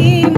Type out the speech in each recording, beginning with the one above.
You.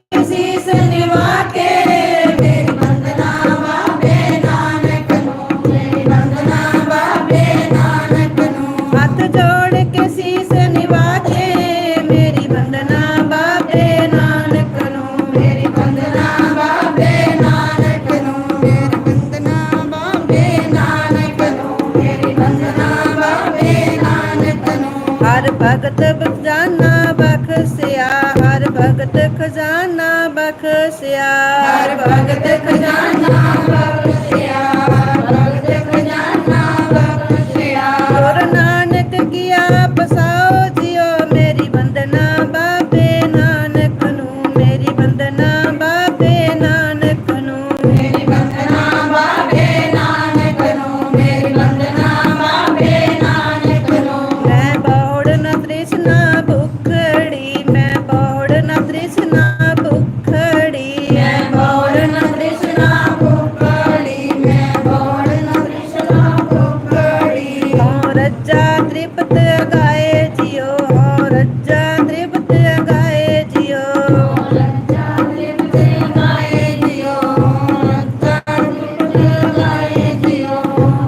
ਹਰ ਭਗਤ ਬਖਜ਼ਾਨਾ ਬਖਸਿਆ ਹਰ ਭਗਤ ਖਜ਼ਾਨਾ ਬਖਸਿਆ। ਹਰ ਭਗਤ ਖਜ਼ਾਨਾ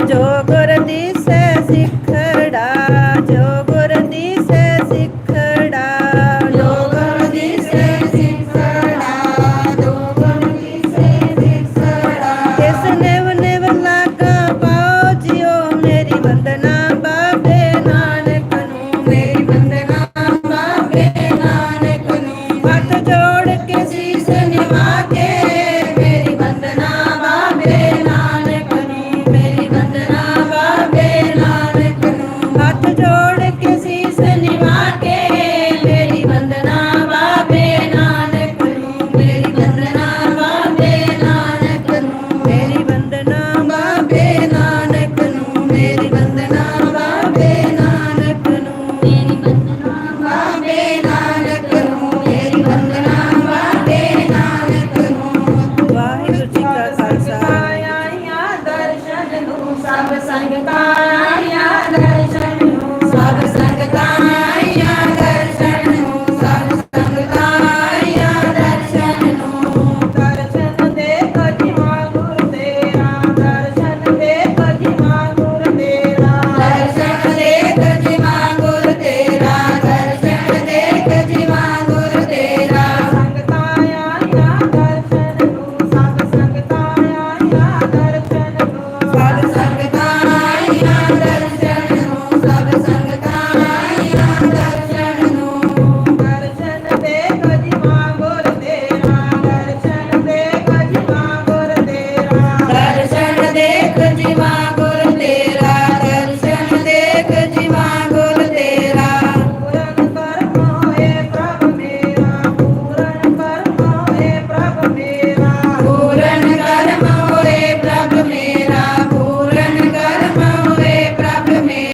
ਜੋ ਗੁਰ ਦਿਸੈ ਸਿਖੜਾ, ਜੋ ਗੁਰ ਦਿਸੈ ਸਿਖੜਾ, ਜੋ ਗੁਰ ਦਿਸੈ ਸਿਖੜਾ, ਜੋ ਗੁਰ ਦਿਸੈ ਸਿਖੜਾ। ਇਸ ਨੇਵ ਨੇਵ ਲਾਗਾ ਪਾਓ ਜਿਉ, ਮੇਰੀ ਵੰਦਨਾ ਬਾਬੇ ਨਾਨਕ ਨੂੰ। ਮੇਰੀ ਵੰਦਨਾ ਬਾਬੇ ਨਾਨਕ ਨੂੰ। ਹੱਥ ਜੋੜ ਕੇ ਸੀਸ ਨਿਵਾ ਕੇ, ਮੇਰੀ ਵੰਦਨਾ ਬਾਬੇ ਨਾਨਕ ਵਾਹਿਗੁਰੂ ਜੀ ਕਾ ਖਾਲਸਾ। ਆਇਆ ਦਰਸ਼ਨ ਨੂੰ ਸਭ ਸੰਗਤਾਂ